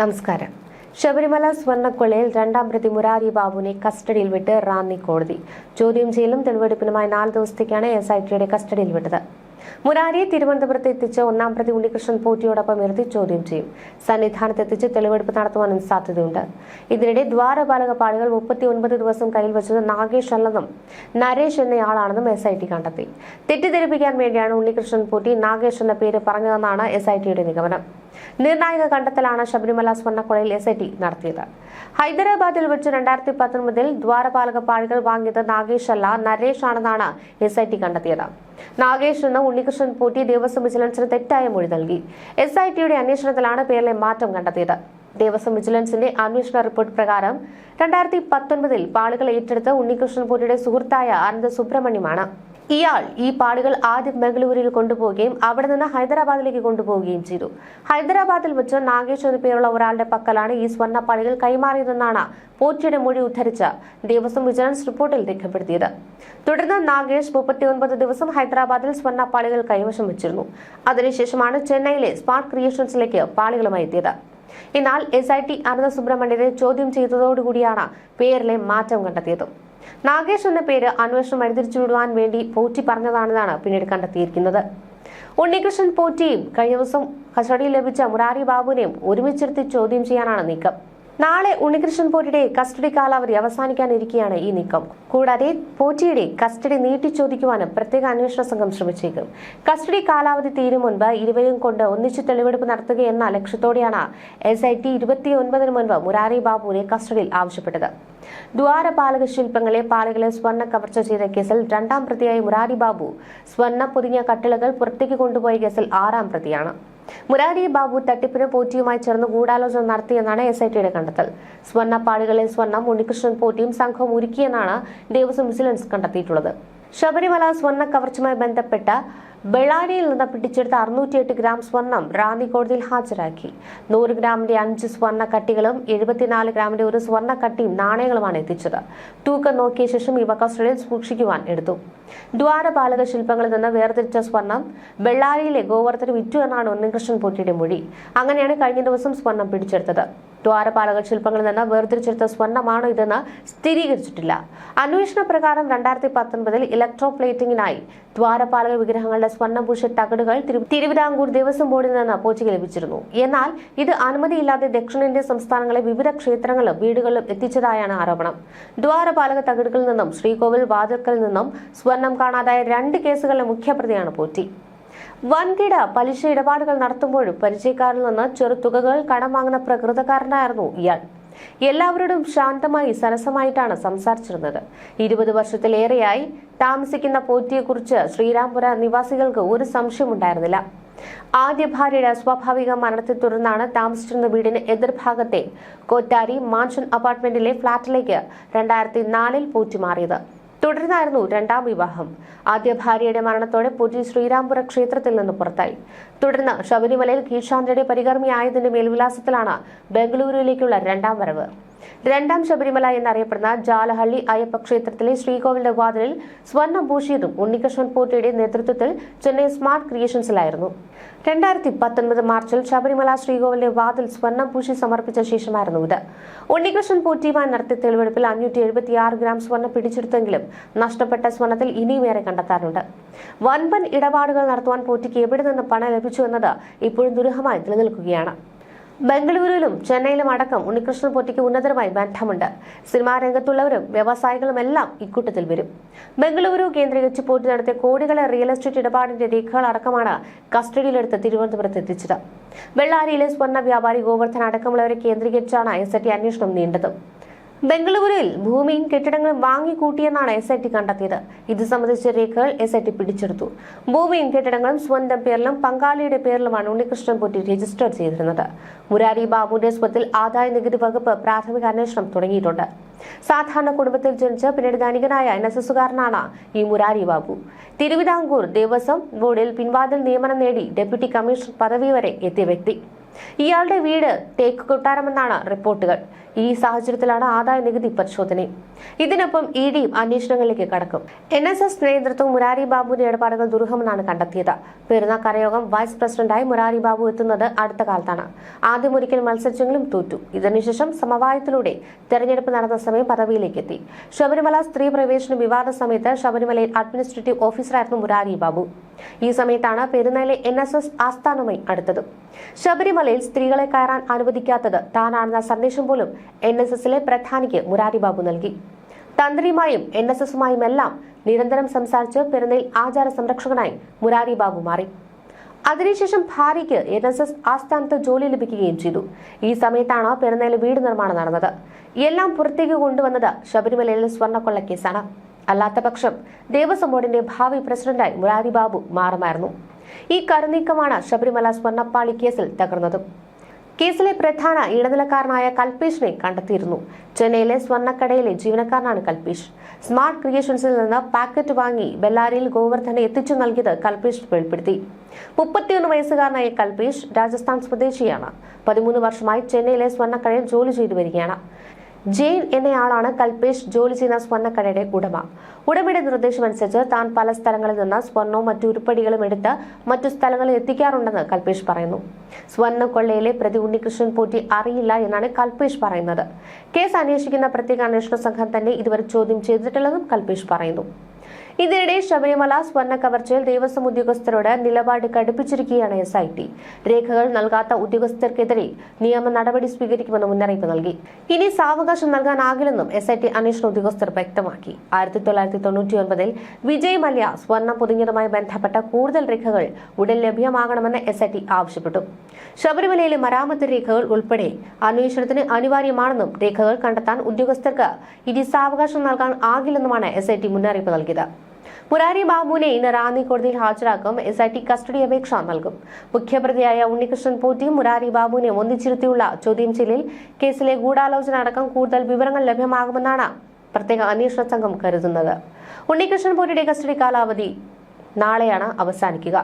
നമസ്കാരം. ശബരിമല സ്വർണക്കൊള്ളയിൽ രണ്ടാം പ്രതി മുരാരി ബാബുവിനെ കസ്റ്റഡിയിൽ വിട്ട് റാന്നി കോടതി. ചോദ്യം ചെയ്യലും തെളിവെടുപ്പിനുമായി നാല് ദിവസത്തേക്കാണ് എസ് ഐ ടിയുടെ കസ്റ്റഡിയിൽ വിട്ടത്. മുരാരിയെ തിരുവനന്തപുരത്ത് എത്തിച്ച് ഒന്നാം പ്രതി ഉണ്ണികൃഷ്ണൻ പോറ്റിയോടൊപ്പം ഇരുത്തി ചോദ്യം ചെയ്യും. സന്നിധാനത്ത് എത്തിച്ച് തെളിവെടുപ്പ് നടത്തുവാനും സാധ്യതയുണ്ട്. ഇതിനിടെ ദ്വാരപാലക പാളികൾ മുപ്പത്തി ഒൻപത് ദിവസം കയ്യിൽ വെച്ചത് നാഗേഷ് അല്ലെന്നും നരേഷ് എന്നയാളാണെന്നും എസ് ഐ ടി കണ്ടെത്തി. തെറ്റിദ്ധരിപ്പിക്കാൻ വേണ്ടിയാണ് ഉണ്ണികൃഷ്ണൻ പോറ്റി നാഗേഷ് എന്ന പേര് പറഞ്ഞതെന്നാണ് എസ് ഐ ടിയുടെ നിഗമനം. നിർണായക കണ്ടെത്തലാണ് ശബരിമല സ്വർണക്കൊളയിൽ എസ് ഐ ടി നടത്തിയത്. ഹൈദരാബാദിൽ വെച്ച് രണ്ടായിരത്തി പത്തൊൻപതിൽ ദ്വാരപാലക പാളികൾ വാങ്ങിയത് നാഗേഷ് അല്ല നരേഷ് ആണെന്നാണ് എസ് ഐ ടി കണ്ടെത്തിയത്. നാഗേഷ് എന്ന ഉണ്ണികൃഷ്ണൻ പോറ്റി ദേവസ്വം വിജിലൻസിന് തെറ്റായ മൊഴി നൽകി. എസ് ഐ ടിയുടെ അന്വേഷണത്തിലാണ് പേരിലെ മാറ്റം കണ്ടെത്തിയത്. ദേവസ്വം വിജിലൻസിന്റെ അന്വേഷണ റിപ്പോർട്ട് പ്രകാരം രണ്ടായിരത്തി പത്തൊൻപതിൽ പാളുകൾ ഏറ്റെടുത്ത ഉണ്ണികൃഷ്ണൻ പോറ്റിയുടെ സുഹൃത്തായ അനന്ത സുബ്രഹ്മണ്യമാണ്. ഇയാൾ ഈ പാടുകൾ ആദ്യം ബംഗളൂരുവിൽ കൊണ്ടുപോവുകയും അവിടെ നിന്ന് ഹൈദരാബാദിലേക്ക് കൊണ്ടുപോവുകയും ചെയ്തു. ഹൈദരാബാദിൽ വെച്ച് നാഗേഷ് എന്നു പേരുള്ള ഒരാളുടെ പക്കലാണ് ഈ സ്വർണ പാടുകൾ കൈമാറിയതെന്നാണ് പോറ്റിയുടെ മൊഴി ഉദ്ധരിച്ച ദേവസ്വം വിജിലൻസ് റിപ്പോർട്ടിൽ രേഖപ്പെടുത്തിയത്. തുടർന്ന് നാഗേഷ് മുപ്പത്തിയൊൻപത് ദിവസം ഹൈദരാബാദിൽ സ്വർണ പാളികൾ കൈവശം വെച്ചിരുന്നു. അതിനുശേഷമാണ് ചെന്നൈയിലെ സ്മാർട്ട് ക്രിയേഷൻസിലേക്ക് പാളികളുമായി എത്തിയത്. എന്നാൽ എസ് ഐ ടി അനന്ത സുബ്രഹ്മണ്യനെ ചോദ്യം ചെയ്തതോടുകൂടിയാണ് പേരിലെ മാറ്റം കണ്ടെത്തിയത്. നാഗേഷ് എന്ന പേര് അന്വേഷണം വഴിതിരിച്ചുവിടുവാൻ വേണ്ടി പോറ്റി പറഞ്ഞതാണെന്നാണ് പിന്നീട് കണ്ടെത്തിയിരിക്കുന്നത്. ഉണ്ണികൃഷ്ണൻ പോറ്റിയും കഴിഞ്ഞ ദിവസം കസ്റ്റഡിയിൽ ലഭിച്ച മുരാരി ബാബുവിനെയും ഒരുമിച്ചെടുത്ത് ചോദ്യം ചെയ്യാനാണ് നീക്കം. നാളെ ഉണ്ണികൃഷ്ണൻ പോറ്റിയുടെ കസ്റ്റഡി കാലാവധി അവസാനിക്കാനിരിക്കെയാണ് ഈ നീക്കം. കൂടാതെ പോറ്റിയുടെ കസ്റ്റഡി നീട്ടി ചോദിക്കുവാനും പ്രത്യേക അന്വേഷണ സംഘം ശ്രമിച്ചേക്കും. കസ്റ്റഡി കാലാവധി തീരും മുൻപ് ഇരുവരും കൊണ്ട് ഒന്നിച്ച് തെളിവെടുപ്പ് നടത്തുകയെന്ന ലക്ഷ്യത്തോടെയാണ് എസ് ഐ ടി മുൻപ് മുരാരി ബാബുവിനെ കസ്റ്റഡിയിൽ ആവശ്യപ്പെട്ടത്. ദ്വാരപാലക ശില്പങ്ങളെ പാളികളെ സ്വർണ കവർച്ച ചെയ്ത കേസിൽ രണ്ടാം പ്രതിയായ മുരാരി ബാബു സ്വർണ പൊതിഞ്ഞ കട്ടിളകൾ പുറത്തേക്ക് കൊണ്ടുപോയ കേസിൽ ആറാം പ്രതിയാണ്. മുരാരി ബാബു തട്ടിപ്പിന് പോറ്റിയുമായി ചേർന്ന് ഗൂഢാലോചന നടത്തിയെന്നാണ് എസ് ഐ ടിയുടെ കണ്ടെത്തൽ. സ്വർണപ്പാളികളിൽ സ്വർണം ഉണ്ണികൃഷ്ണൻ പോറ്റിയും സംഘവും ഒരുക്കിയെന്നാണ് ദേവസ്വം വിജിലൻസ് കണ്ടെത്തിയിട്ടുള്ളത്. ശബരിമല സ്വർണ കവർച്ചയുമായി ബന്ധപ്പെട്ട ബെള്ളാരിയിൽ നിന്ന് പിടിച്ചെടുത്ത അറുന്നൂറ്റിയെട്ട് ഗ്രാം സ്വർണം റാന്നി കോടതിയിൽ ഹാജരാക്കി. നൂറ് ഗ്രാമിന്റെ അഞ്ച് സ്വർണ കട്ടികളും എഴുപത്തിനാല് ഗ്രാമിന്റെ ഒരു സ്വർണ കട്ടിയും നാണയങ്ങളുമാണ് എത്തിച്ചത്. തൂക്കം നോക്കിയ ശേഷം ഇവ കസ്റ്റഡിയിൽ സൂക്ഷിക്കുവാൻ എടുത്തു. ദ്വാരപാലക ശില്പങ്ങളിൽ നിന്ന് വേർതിരിച്ച സ്വർണം ബെള്ളാരിയിലെ ഗോവർദ്ധന വിറ്റു എന്നാണ് ഉണ്ണികൃഷ്ണൻ പോറ്റിയുടെ മൊഴി. അങ്ങനെയാണ് കഴിഞ്ഞ ദിവസം സ്വർണം പിടിച്ചെടുത്തത്. ദ്വാരപാലക ശില്പങ്ങളിൽ നിന്ന് വേർതിരിച്ചെടുത്ത സ്വർണമാണോ ഇതെന്ന് സ്ഥിരീകരിച്ചിട്ടില്ല. അന്വേഷണ പ്രകാരം രണ്ടായിരത്തി പത്തൊൻപതിൽ ഇലക്ട്രോ പ്ലേറ്റിംഗിനായി ദ്വാരപാലക വിഗ്രഹങ്ങളുടെ സ്വർണഭൂഷ തകടുകൾ തിരു- തിരുവിതാംകൂർ ദേവസ്വം ബോർഡിൽ നിന്ന് പോച്ചിക്ക് ലഭിച്ചിരുന്നു. എന്നാൽ ഇത് അനുമതിയില്ലാതെ ദക്ഷിണേന്ത്യൻ സംസ്ഥാനങ്ങളെ വിവിധ ക്ഷേത്രങ്ങളിലും വീടുകളിലും എത്തിച്ചതായാണ് ആരോപണം. ദ്വാരപാലക തകടുകളിൽ നിന്നും ശ്രീകോവിൽ വാതിൽക്കൽ നിന്നും സ്വർണം കാണാതായ രണ്ട് കേസുകളിലെ മുഖ്യപ്രതിയാണ് പോറ്റി വൻകിട പലിശ ഇടപാടുകൾ നടത്തുമ്പോഴും പരിചയക്കാരിൽ നിന്ന് ചെറുതുകകൾ കടം വാങ്ങുന്ന പ്രകൃതക്കാരനായിരുന്നു ഇയാൾ. എല്ലാവരോടും ശാന്തമായി സരസമായിട്ടാണ് സംസാരിച്ചിരുന്നത്. ഇരുപത് വർഷത്തിലേറെയായി താമസിക്കുന്ന പോറ്റിയെക്കുറിച്ച് ശ്രീരാംപുര നിവാസികൾക്ക് ഒരു സംശയമുണ്ടായിരുന്നില്ല. ആദ്യ ഭാര്യയുടെ സ്വാഭാവിക മരണത്തെ തുടർന്നാണ് താമസിച്ചിരുന്ന വീടിന് എതിർഭാഗത്തെ കോറ്റാരി മാൻഷൻ അപ്പാർട്ട്മെന്റിലെ ഫ്ളാറ്റിലേക്ക് രണ്ടായിരത്തി നാലിൽ പോറ്റി മാറിയത്. തുടർന്നായിരുന്നു രണ്ടാം വിവാഹം. ആദ്യ ഭാര്യയുടെ മരണത്തോടെ പൂജി ശ്രീരാംപുര ക്ഷേത്രത്തിൽ നിന്ന് പുറത്തായി. തുടർന്ന് ശബരിമലയിൽ കീഴ്ശാന്തിയുടെ പരികർമ്മിയായതിന്റെ മേൽവിലാസത്തിലാണ് ബംഗളൂരുവിലേക്കുള്ള രണ്ടാം വരവ്. രണ്ടാം ശബരിമല എന്നറിയപ്പെടുന്ന ജാലഹള്ളി അയ്യപ്പ ക്ഷേത്രത്തിലെ ശ്രീകോവിലിന്റെ വാതിലിൽ സ്വർണ പൂശിയതും ഉണ്ണികൃഷ്ണൻ പോറ്റിയുടെ നേതൃത്വത്തിൽ ചെന്നൈ സ്മാർട്ട് ക്രിയേഷൻസിലായിരുന്നു. രണ്ടായിരത്തി പത്തൊൻപത് മാർച്ചിൽ ശബരിമല ശ്രീകോവിലിന്റെ വാതിൽ സ്വർണം പൂശി സമർപ്പിച്ച ശേഷമായിരുന്നു ഇത്. ഉണ്ണികൃഷ്ണൻ പോറ്റിയുമായി നടത്തിയ തെളിവെടുപ്പിൽ അഞ്ഞൂറ്റി എഴുപത്തിയാറ് ഗ്രാം സ്വർണം പിടിച്ചെടുത്തെങ്കിലും നഷ്ടപ്പെട്ട സ്വർണത്തിൽ ഇനിയും ഏറെ കണ്ടെത്താനുണ്ട് വൻപൻ ഇടപാടുകൾ നടത്തുവാൻ പോറ്റിക്ക് എവിടെ നിന്ന് പണം ലഭിച്ചു എന്നത് ഇപ്പോഴും ദുരൂഹമായി നിലനിൽക്കുകയാണ്. ബംഗളൂരുവിലും ചെന്നൈയിലും അടക്കം ഉണ്ണികൃഷ്ണൻ പൊറ്റിക്ക് ഉന്നതരുമായി ബന്ധമുണ്ട്. സിനിമാ രംഗത്തുള്ളവരും വ്യവസായികളും എല്ലാം ഇക്കൂട്ടത്തിൽ വരും. ബംഗളൂരു കേന്ദ്രീകരിച്ച് പോറ്റി നടത്തിയ കോടികളെ റിയൽ എസ്റ്റേറ്റ് ഇടപാടിന്റെ രേഖകൾ അടക്കമാണ് കസ്റ്റഡിയിലെടുത്ത് തിരുവനന്തപുരത്ത് എത്തിച്ചത്. ബെള്ളാരിയിലെ സ്വർണ വ്യാപാരി ഗോവർദ്ധൻ അടക്കമുള്ളവരെ കേന്ദ്രീകരിച്ചാണ് എസ് അന്വേഷണം നീണ്ടത്. ബംഗളൂരുവിൽ ഭൂമിയും കെട്ടിടങ്ങളും വാങ്ങിക്കൂട്ടിയെന്നാണ് എസ് ഐ ടി കണ്ടെത്തിയത്. ഇത് സംബന്ധിച്ച രേഖകൾ എസ് ഐ ടി പിടിച്ചെടുത്തു. ഭൂമിയും കെട്ടിടങ്ങളും സ്വന്തം പേരിലും പങ്കാളിയുടെ പേരിലുമാണ് ഉണ്ണികൃഷ്ണൻ പൊട്ടി രജിസ്റ്റർ ചെയ്തിരുന്നത്. മുരാരി ബാബുവിന്റെ സ്വത്തിൽ ആദായ നികുതി വകുപ്പ് പ്രാഥമിക അന്വേഷണം തുടങ്ങിയിട്ടുണ്ട്. സാധാരണ കുടുംബത്തിൽ ജനിച്ച് പിന്നീട് ധനികനായ എൻ എസ് എസുകാരനാണ് ഈ മുരാരി ബാബു. തിരുവിതാംകൂർ ദേവസ്വം ബോർഡിൽ പിൻവാതിൽ നിയമനം നേടി ഡെപ്യൂട്ടി കമ്മീഷണർ പദവി വരെ എത്തിയ വ്യക്തി. ഇയാളുടെ വീട് തേക്ക് കൊട്ടാരമെന്നാണ് റിപ്പോർട്ടുകൾ. ഈ സാഹചര്യത്തിലാണ് ആദായ നികുതി പരിശോധന. ഇതിനൊപ്പം ഇ ഡിയും അന്വേഷണങ്ങളിലേക്ക് കടക്കും. എൻ എസ് എസ് നേതൃത്വം മുരാരി ബാബുവിന്റെ ഇടപാടുകൾ ദുരൂഹമെന്നാണ് കണ്ടെത്തിയത്. പെരുന്നാ കരയോഗം വൈസ് പ്രസിഡന്റായി മുരാരി ബാബു എത്തുന്നത് അടുത്ത കാലത്താണ്. ആദ്യം ഒരിക്കൽ മത്സരിച്ചെങ്കിലും തോറ്റു. ഇതിനുശേഷം സമവായത്തിലൂടെ തെരഞ്ഞെടുപ്പ് നടന്ന സമയം പദവിയിലേക്ക് എത്തി. ശബരിമല സ്ത്രീ പ്രവേശന വിവാദ സമയത്ത് ശബരിമലയിൽ അഡ്മിനിസ്ട്രേറ്റീവ് ഓഫീസറായിരുന്നു മുരാരി ബാബു. ഈ സമയത്താണ് പെരുന്നയിലെ എൻ എസ് എസ് ആസ്ഥാനമായി അടുത്തത്. ശബരിമലയിൽ സ്ത്രീകളെ കയറാൻ അനുവദിക്കാത്തത് താനാണെന്ന സന്ദേശം പോലും എൻ എസ് എസിലെ പ്രധാനിക്ക് മുരാരി ബാബു നൽകി. തന്ത്രിയുമായും എൻ എസ് എസുമായുമെല്ലാം നിരന്തരം സംസാരിച്ച് പെരുന്നയിൽ ആചാര സംരക്ഷകനായി മുരാരി ബാബു മാറി. അതിനുശേഷം ഭാര്യയ്ക്ക് എൻ എസ് എസ് ആസ്ഥാനത്ത് ജോലി ലഭിക്കുകയും ചെയ്തു. ഈ സമയത്താണ് പെരുന്നയിൽ വീട് നിർമ്മാണം നടന്നത്. എല്ലാം പുറത്തേക്ക് കൊണ്ടുവന്നത് ശബരിമലയിലെ സ്വർണക്കൊള്ള കേസാണ്. അല്ലാത്ത പക്ഷം ദേവസ്വം ബോർഡിന്റെ ഭാവി പ്രസിഡന്റായി മുരാരി ബാബു മാറുമായിരുന്നു. ഈ കരുനീക്കമാണ് ശബരിമല സ്വർണപ്പാളി കേസിൽ തകർന്നതും. കേസിലെ പ്രധാന ഇടനിലക്കാരനായ കൽപേഷിനെ കണ്ടെത്തിയിരുന്നു. ചെന്നൈയിലെ സ്വർണക്കടയിലെ ജീവനക്കാരനാണ് കൽപേഷ്. സ്മാർട്ട് ക്രിയേഷൻസിൽ നിന്ന് പാക്കറ്റ് വാങ്ങി ബെല്ലാരിയിൽ ഗോവർദ്ധനെ എത്തിച്ചു നൽകിയത് കൽപേഷ് വെളിപ്പെടുത്തി. മുപ്പത്തിയൊന്ന് വയസ്സുകാരനായ കൽപേഷ് രാജസ്ഥാൻ സ്വദേശിയാണ്. പതിമൂന്ന് വർഷമായി ചെന്നൈയിലെ സ്വർണക്കടയിൽ ജോലി ചെയ്തു വരികയാണ്. ജെയിൻ എന്നയാളാണ് കൽപേഷ് ജോലി ചെയ്യുന്ന സ്വർണക്കടയുടെ ഉടമ. ഉടമയുടെ നിർദ്ദേശമനുസരിച്ച് താൻ പല സ്ഥലങ്ങളിൽ നിന്ന് സ്വർണവും മറ്റു ഉരുപ്പടികളും എടുത്ത് മറ്റു സ്ഥലങ്ങളിൽ എത്തിക്കാറുണ്ടെന്ന് കൽപേഷ് പറയുന്നു. സ്വർണ കൊള്ളയിലെ പ്രതി ഉണ്ണികൃഷ്ണൻ പോറ്റി അറിയില്ല എന്നാണ് കൽപേഷ് പറയുന്നത്. കേസ് അന്വേഷിക്കുന്ന പ്രത്യേക അന്വേഷണ സംഘം തന്നെ ഇതുവരെ ചോദ്യം ചെയ്തിട്ടില്ലെന്നും കൽപേഷ് പറയുന്നു. ഇതിനിടെ ശബരിമല സ്വർണ കവർച്ചയിൽ ദേവസ്വം ഉദ്യോഗസ്ഥരോട് നിലപാട് കടുപ്പിച്ചിരിക്കുകയാണ് എസ് ഐ ടി രേഖകൾ നൽകാത്ത ഉദ്യോഗസ്ഥർക്കെതിരെ നിയമ നടപടി സ്വീകരിക്കുമെന്ന് മുന്നറിയിപ്പ് നൽകി. ഇനി സാവകാശം നൽകാനാകില്ലെന്നും എസ് ഐ ടി അന്വേഷണ ഉദ്യോഗസ്ഥർ വ്യക്തമാക്കി. ആയിരത്തി തൊള്ളായിരത്തി തൊണ്ണൂറ്റി ഒൻപതിൽ വിജയ് മല്യ സ്വർണം പൊതിഞ്ഞതുമായി ബന്ധപ്പെട്ട കൂടുതൽ രേഖകൾ ഉടൻ ലഭ്യമാകണമെന്ന് എസ് ഐ ടി ആവശ്യപ്പെട്ടു. ശബരിമലയിലെ മരാമത്ത് രേഖകൾ ഉൾപ്പെടെ അന്വേഷണത്തിന് അനിവാര്യമാണെന്നും രേഖകൾ കണ്ടെത്താൻ ഉദ്യോഗസ്ഥർക്ക് ഇനി സാവകാശം നൽകാൻ ആകില്ലെന്നുമാണ് എസ് ഐ ടി മുന്നറിയിപ്പ് നൽകിയത്. മുരാരി ബാബുവിനെ ഇന്ന് റാന്നി കോടതിയിൽ ഹാജരാക്കും എസ് ഐ ടി കസ്റ്റഡി അപേക്ഷ നൽകും. മുഖ്യപ്രതിയായ ഉണ്ണികൃഷ്ണൻ പോറ്റിയും മുരാരി ബാബുവിനെ ഒന്നിച്ചിരുത്തിയുള്ള ചോദ്യം ചെയ്യലിൽ കേസിലെ ഗൂഢാലോചന അടക്കം കൂടുതൽ വിവരങ്ങൾ ലഭ്യമാകുമെന്നാണ് പ്രത്യേക അന്വേഷണ സംഘം കരുതുന്നത്. ഉണ്ണികൃഷ്ണൻ പോറ്റിയുടെ കസ്റ്റഡി കാലാവധി നാളെയാണ് അവസാനിക്കുക.